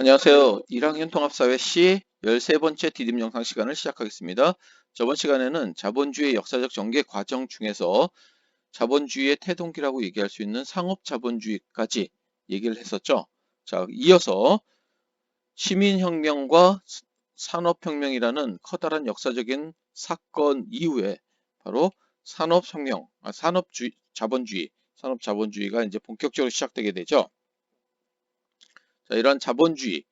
안녕하세요. 1학년 통합사회 C 13번째 디딤 영상 시간을 시작하겠습니다. 저번 시간에는 자본주의 역사적 전개 과정 중에서 자본주의의 태동기라고 얘기할 수 있는 상업 자본주의까지 얘기를 했었죠. 자, 이어서 시민혁명과 산업혁명이라는 커다란 역사적인 사건 이후에 바로 산업혁명, 아, 산업주의, 자본주의, 산업 자본주의가 이제 본격적으로 시작되게 되죠. 자, 이러한 자본주의,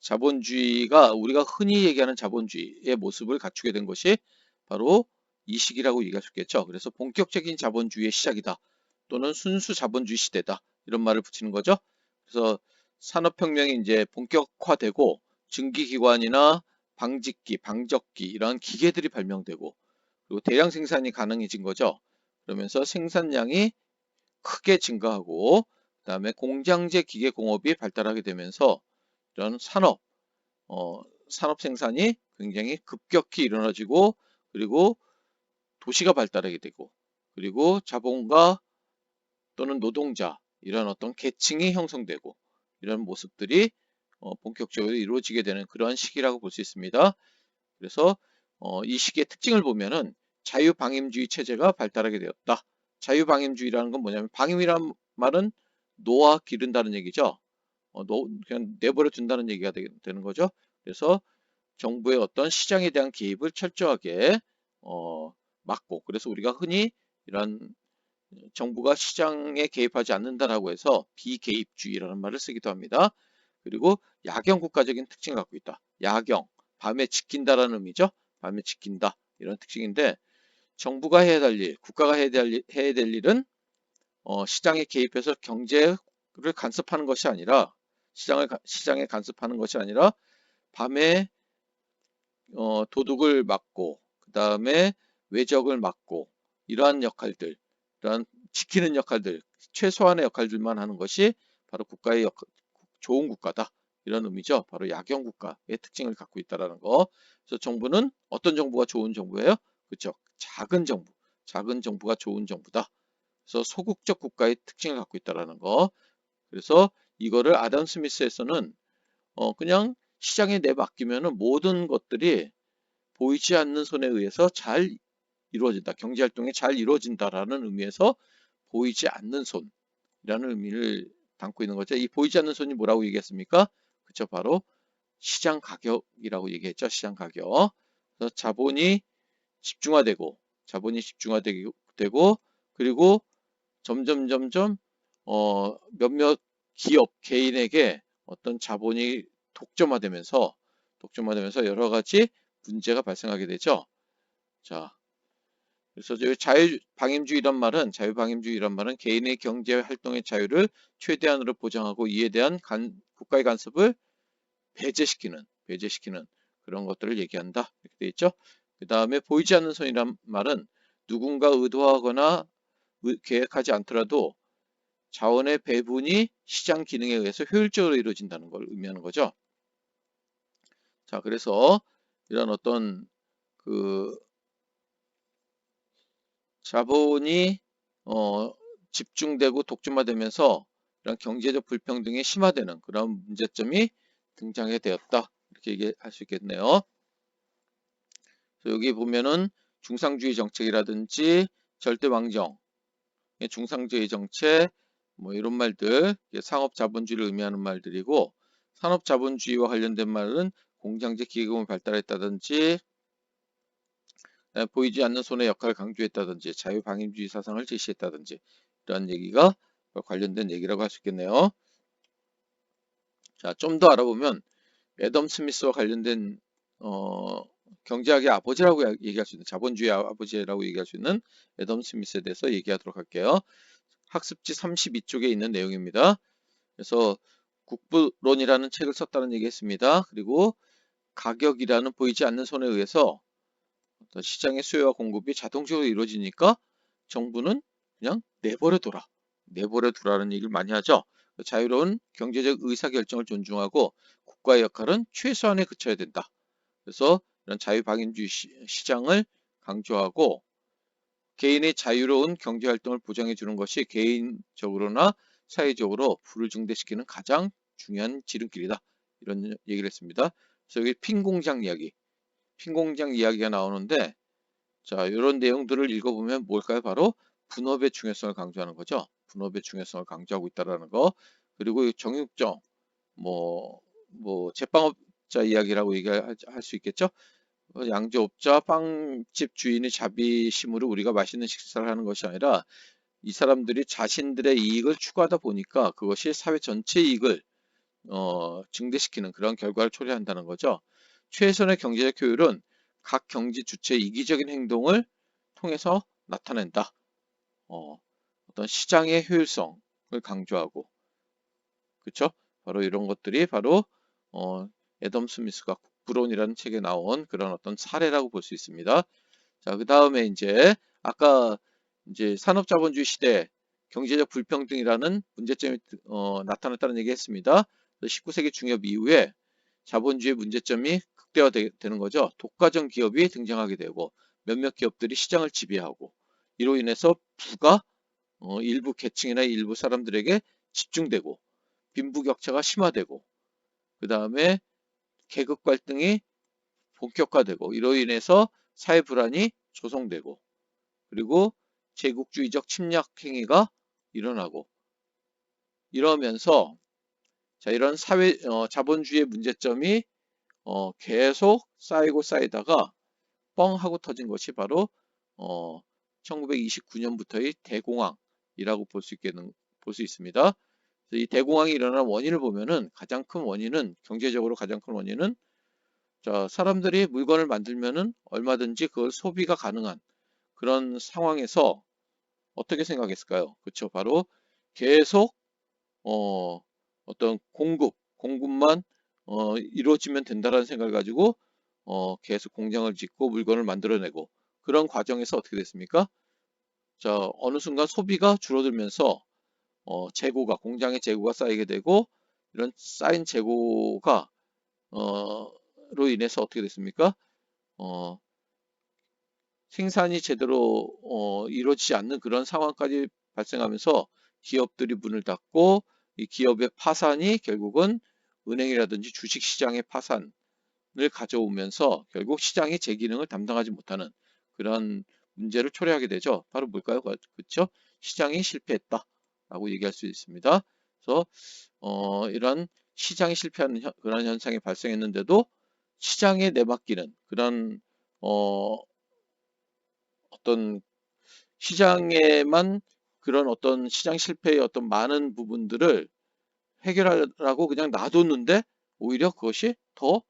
자본주의가 우리가 흔히 얘기하는 자본주의의 모습을 갖추게 된 것이 바로 이 시기라고 얘기할 수 있겠죠. 그래서 본격적인 자본주의의 시작이다. 또는 순수 자본주의 시대다. 이런 말을 붙이는 거죠. 그래서 산업혁명이 이제 본격화되고 증기기관이나 방직기, 방적기 이러한 기계들이 발명되고 그리고 대량 생산이 가능해진 거죠. 그러면서 생산량이 크게 증가하고 그 다음에 공장제 기계 공업이 발달하게 되면서 이런 산업, 어, 산업 생산이 굉장히 급격히 일어나지고 그리고 도시가 발달하게 되고 그리고 자본가 또는 노동자 이런 어떤 계층이 형성되고 이런 모습들이 어, 본격적으로 이루어지게 되는 그러한 시기라고 볼 수 있습니다. 그래서 어, 이 시기의 특징을 보면은 자유방임주의 체제가 발달하게 되었다. 자유방임주의라는 건 뭐냐면 방임이란 말은 놓아 기른다는 얘기죠. 어, 놓, 그냥 내버려 둔다는 얘기가 되, 는 거죠. 그래서 정부의 어떤 시장에 대한 개입을 철저하게 어, 막고 그래서 우리가 흔히 이런 정부가 시장에 개입하지 않는다라고 해서 비개입주의라는 말을 쓰기도 합니다. 그리고 야경 국가적인 특징을 갖고 있다. 야경, 밤에 지킨다라는 의미죠. 밤에 지킨다 이런 특징인데 정부가 해야 될 일, 국가가 해야 될, 해야 될 일은 어, 시장에 개입해서 경제를 간섭하는 것이 아니라 시장을 시장에 간섭하는 것이 아니라 밤에 어, 도둑을 막고 그 다음에 외적을 막고 이러한 역할들, 이러한 지키는 역할들, 최소한의 역할들만 하는 것이 바로 국가의 역, 좋은 국가다. 이런 의미죠. 바로 야경 국가의 특징을 갖고 있다라는 거. 그래서 정부는 어떤 정부가 좋은 정부예요? 그렇죠. 작은 정부, 작은 정부가 좋은 정부다. 그래서 소국적 국가의 특징을 갖고 있다라는 거. 그래서 이거를 아담 스미스에서는 어 그냥 시장에 내맡기면은 모든 것들이 보이지 않는 손에 의해서 잘 이루어진다. 경제 활동이 잘 이루어진다라는 의미에서 보이지 않는 손이라는 의미를 담고 있는 거죠. 이 보이지 않는 손이 뭐라고 얘기했습니까? 그쵸 바로 시장 가격이라고 얘기했죠. 시장 가격. 그래서 자본이 집중화되고 자본이 집중화되고 그리고 점점 점점 어 몇몇 기업 개인에게 어떤 자본이 독점화되면서 독점화되면서 여러 가지 문제가 발생하게 되죠. 자, 그래서 자유방임주의란 말은 자유방임주의란 말은 개인의 경제 활동의 자유를 최대한으로 보장하고 이에 대한 간, 국가의 간섭을 배제시키는 배제시키는 그런 것들을 얘기한다 이렇게 돼 있죠. 그 다음에 보이지 않는 손이란 말은 누군가 의도하거나 계획하지 않더라도 자원의 배분이 시장 기능에 의해서 효율적으로 이루어진다는 걸 의미하는 거죠. 자, 그래서 이런 어떤 그 자본이 어, 집중되고 독점화되면서 이런 경제적 불평등이 심화되는 그런 문제점이 등장하게 되었다. 이렇게 얘기할 수 있겠네요. 여기 보면은 중상주의 정책이라든지 절대왕정, 중상주의 정책, 뭐 이런 말들, 상업 자본주의를 의미하는 말들이고 산업 자본주의와 관련된 말은 공장제 기계공을 발달했다든지 보이지 않는 손의 역할을 강조했다든지 자유방임주의 사상을 제시했다든지 이런 얘기가 관련된 얘기라고 할 수 있겠네요. 자, 좀 더 알아보면 애덤 스미스와 관련된 어, 경제학의 아버지라고 얘기할 수 있는 자본주의 아버지라고 얘기할 수 있는 애덤 스미스에 대해서 얘기하도록 할게요. 학습지 32쪽에 있는 내용입니다. 그래서 국부론이라는 책을 썼다는 얘기했습니다. 그리고 가격이라는 보이지 않는 손에 의해서 시장의 수요와 공급이 자동적으로 이루어지니까 정부는 그냥 내버려 둬라. 내버려 두라는 얘기를 많이 하죠. 자유로운 경제적 의사결정을 존중하고 국가의 역할은 최소한에 그쳐야 된다. 그래서 이런 자유방임주의 시장을 강조하고 개인의 자유로운 경제활동을 보장해 주는 것이 개인적으로나 사회적으로 부를 증대시키는 가장 중요한 지름길이다. 이런 얘기를 했습니다. 그래서 여기 핀 공장 이야기, 핀 공장 이야기가 나오는데 자 이런 내용들을 읽어보면 뭘까요? 바로 분업의 중요성을 강조하는 거죠. 분업의 중요성을 강조하고 있다라는 거. 그리고 이 정육점 뭐, 뭐 제빵업 자 이야기라고 얘기할 수 있겠죠. 어, 양조업자, 빵집 주인의 자비심으로 우리가 맛있는 식사를 하는 것이 아니라 이 사람들이 자신들의 이익을 추구하다 보니까 그것이 사회 전체 이익을 어, 증대시키는 그런 결과를 초래한다는 거죠. 최선의 경제적 효율은 각 경제 주체의 이기적인 행동을 통해서 나타낸다. 어, 어떤 시장의 효율성을 강조하고 그렇죠? 바로 이런 것들이 바로 어, 애덤 스미스가 국부론이라는 책에 나온 그런 어떤 사례라고 볼 수 있습니다. 자, 그 다음에 이제 아까 이제 산업자본주의 시대 경제적 불평등이라는 문제점이 어, 나타났다는 얘기 했습니다. 19세기 중엽 이후에 자본주의 문제점이 극대화되는 거죠. 독과점 기업이 등장하게 되고 몇몇 기업들이 시장을 지배하고 이로 인해서 부가 어, 일부 계층이나 일부 사람들에게 집중되고 빈부격차가 심화되고 그 다음에 계급 갈등이 본격화되고 이로 인해서 사회 불안이 조성되고 그리고 제국주의적 침략 행위가 일어나고 이러면서 자 이런 사회 어, 자본주의의 문제점이 어, 계속 쌓이고 쌓이다가 뻥 하고 터진 것이 바로 어, 1929년부터의 대공황이라고 볼 수 있겠는 볼 수 있습니다. 이 대공황이 일어난 원인을 보면은 가장 큰 원인은 경제적으로 가장 큰 원인은 자 사람들이 물건을 만들면은 얼마든지 그걸 소비가 가능한 그런 상황에서 어떻게 생각했을까요? 그렇죠. 바로 계속 어, 어떤 공급, 공급만 어, 이루어지면 된다라는 생각을 가지고 어, 계속 공장을 짓고 물건을 만들어내고 그런 과정에서 어떻게 됐습니까? 자, 어느 순간 소비가 줄어들면서 어, 재고가 공장의 재고가 쌓이게 되고 이런 쌓인 재고가 어, 로 인해서 어떻게 됐습니까? 어, 생산이 제대로 어, 이루어지지 않는 그런 상황까지 발생하면서 기업들이 문을 닫고 이 기업의 파산이 결국은 은행이라든지 주식시장의 파산을 가져오면서 결국 시장이 제 기능을 담당하지 못하는 그런 문제를 초래하게 되죠. 바로 뭘까요? 그렇죠? 시장이 실패했다. 라고 얘기할 수 있습니다. 그래서 어, 이런 시장이 실패하는 현, 그런 현상이 발생했는데도 시장에 내맡기는 그런 어, 어떤 시장에만 그런 어떤 시장 실패의 어떤 많은 부분들을 해결하라고 그냥 놔뒀는데 오히려 그것이 더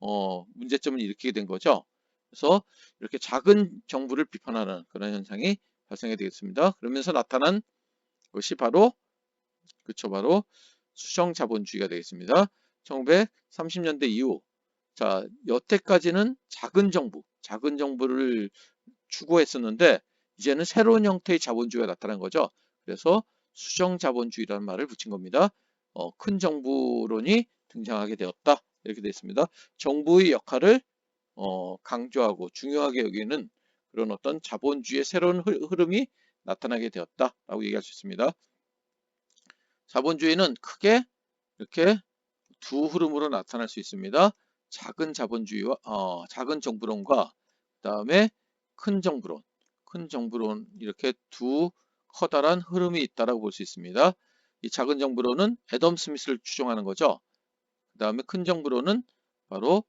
어, 문제점을 일으키게 된 거죠. 그래서 이렇게 작은 정부를 비판하는 그런 현상이 발생이 되겠습니다. 그러면서 나타난 것이 바로 그쵸 바로 수정 자본주의가 되겠습니다. 1930년대 이후 자 여태까지는 작은 정부, 작은 정부를 추구했었는데 이제는 새로운 형태의 자본주의가 나타난 거죠. 그래서 수정 자본주의라는 말을 붙인 겁니다. 어, 큰 정부론이 등장하게 되었다. 이렇게 되어 있습니다. 정부의 역할을 어, 강조하고 중요하게 여기는 그런 어떤 자본주의의 새로운 흐름이 나타나게 되었다 라고 얘기할 수 있습니다. 자본주의는 크게 이렇게 두 흐름으로 나타날 수 있습니다. 작은 자본주의와 어, 작은 정부론과 그 다음에 큰 정부론, 큰 정부론 이렇게 두 커다란 흐름이 있다라고 볼 수 있습니다. 이 작은 정부론은 애덤 스미스를 추종하는 거죠. 그 다음에 큰 정부론은 바로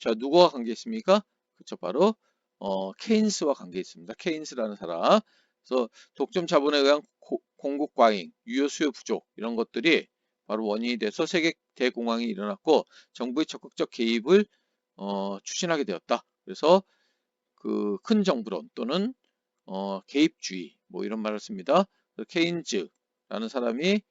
자 누구와 관계 있습니까? 그렇죠. 바로 어, 케인스와 관계 있습니다. 케인스라는 사람. 그래서 독점 자본에 의한 고, 공급 과잉, 유효 수요 부족 이런 것들이 바로 원인이 돼서 세계 대공황이 일어났고 정부의 적극적 개입을 어, 추진하게 되었다. 그래서 그 큰 정부론 또는 어, 개입주의 뭐 이런 말을 씁니다. 케인즈라는 사람이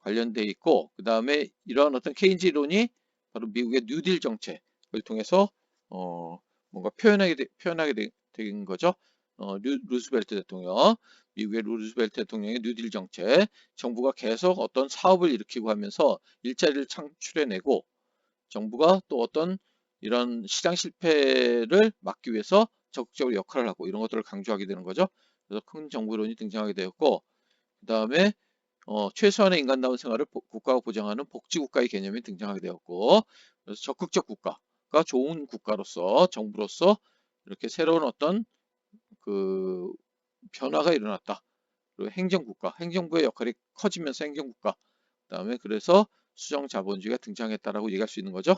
관련돼 있고 그 다음에 이러한 어떤 케인즈 이론이 바로 미국의 뉴딜 정책을 통해서 어, 뭔가 표현하게, 되, 표현하게 되, 된 거죠. 어, 루, 루스벨트 대통령, 미국의 루스벨트 대통령의 뉴딜 정책, 정부가 계속 어떤 사업을 일으키고 하면서 일자리를 창출해내고 정부가 또 어떤 이런 시장 실패를 막기 위해서 적극적으로 역할을 하고 이런 것들을 강조하게 되는 거죠. 그래서 큰 정부론이 등장하게 되었고 그 다음에 어, 최소한의 인간다운 생활을 보- 국가가 보장하는 복지국가의 개념이 등장하게 되었고 그래서 적극적 국가 가 좋은 국가로서 정부로서 이렇게 새로운 어떤 그 변화가 일어났다. 그리고 행정국가, 행정부의 역할이 커지면서 행정국가. 그 다음에 그래서 수정자본주의가 등장했다라고 얘기할 수 있는 거죠.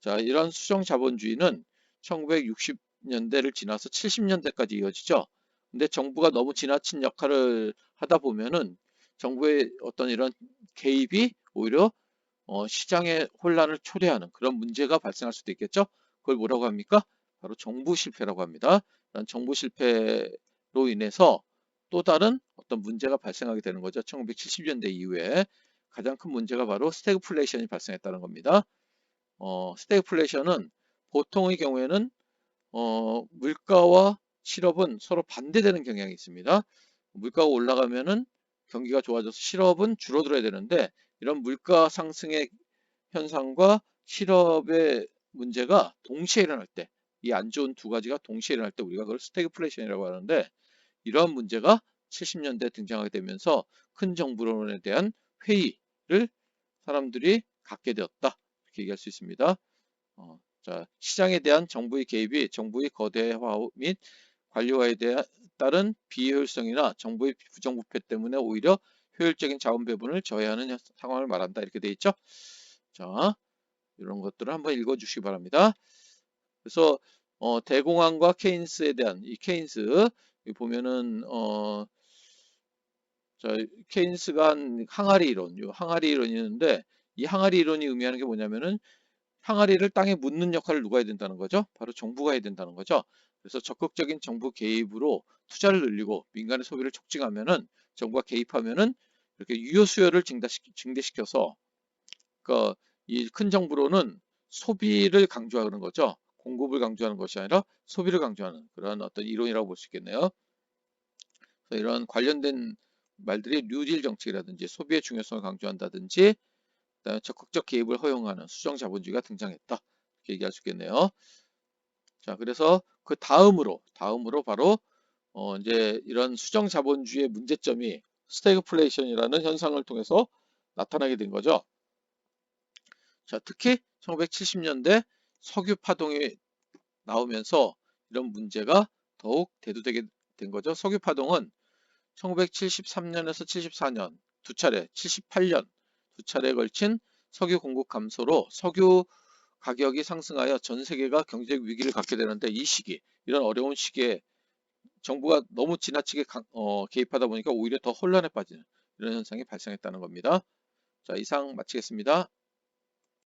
자, 이런 수정자본주의는 1960년대를 지나서 70년대까지 이어지죠. 근데 정부가 너무 지나친 역할을 하다 보면은 정부의 어떤 이런 개입이 오히려 어, 시장의 혼란을 초래하는 그런 문제가 발생할 수도 있겠죠. 그걸 뭐라고 합니까? 바로 정부 실패라고 합니다. 정부 실패로 인해서 또 다른 어떤 문제가 발생하게 되는 거죠. 1970년대 이후에 가장 큰 문제가 바로 스태그플레이션이 발생했다는 겁니다. 어, 스태그플레이션은 보통의 경우에는 어, 물가와 실업은 서로 반대되는 경향이 있습니다. 물가가 올라가면은 경기가 좋아져서 실업은 줄어들어야 되는데 이런 물가 상승의 현상과 실업의 문제가 동시에 일어날 때, 이 안 좋은 두 가지가 동시에 일어날 때 우리가 그걸 스태그플레이션이라고 하는데 이러한 문제가 70년대에 등장하게 되면서 큰 정부론에 대한 회의를 사람들이 갖게 되었다. 이렇게 얘기할 수 있습니다. 어, 자, 시장에 대한 정부의 개입이 정부의 거대화 및 관료화에 대한 따른 비효율성이나 정부의 부정부패 때문에 오히려 효율적인 자원 배분을 저해하는 상황을 말한다. 이렇게 돼 있죠. 자, 이런 것들을 한번 읽어 주시기 바랍니다. 그래서 어, 대공황과 케인스에 대한 이 케인스 보면은 어, 자, 케인스가 한 항아리 이론, 요 항아리 이론이 있는데 이 항아리 이론이 의미하는 게 뭐냐면은 항아리를 땅에 묻는 역할을 누가 해야 된다는 거죠? 바로 정부가 해야 된다는 거죠. 그래서 적극적인 정부 개입으로 투자를 늘리고 민간의 소비를 촉진하면은 정부가 개입하면은 이렇게 유효 수요를 증대시켜서 그러니까 이큰 정부로는 소비를 강조하는 거죠. 공급을 강조하는 것이 아니라 소비를 강조하는 그런 어떤 이론이라고 볼 수 있겠네요. 그래서 이런 관련된 말들이 뉴딜 정책이라든지 소비의 중요성을 강조한다든지 그다음에 적극적 개입을 허용하는 수정 자본주의가 등장했다. 이렇게 얘기할 수 있겠네요. 자, 그래서 그 다음으로 다음으로 바로 어 이제 이런 수정 자본주의의 문제점이 스태그플레이션이라는 현상을 통해서 나타나게 된 거죠. 자, 특히 1970년대 석유 파동이 나오면서 이런 문제가 더욱 대두되게 된 거죠. 석유 파동은 1973년에서 74년 두 차례, 78년 두 차례에 걸친 석유 공급 감소로 석유 가격이 상승하여 전 세계가 경제적 위기를 갖게 되는데 이 시기, 이런 어려운 시기에 정부가 너무 지나치게 강- 어, 개입하다 보니까 오히려 더 혼란에 빠지는 이런 현상이 발생했다는 겁니다. 자, 이상 마치겠습니다.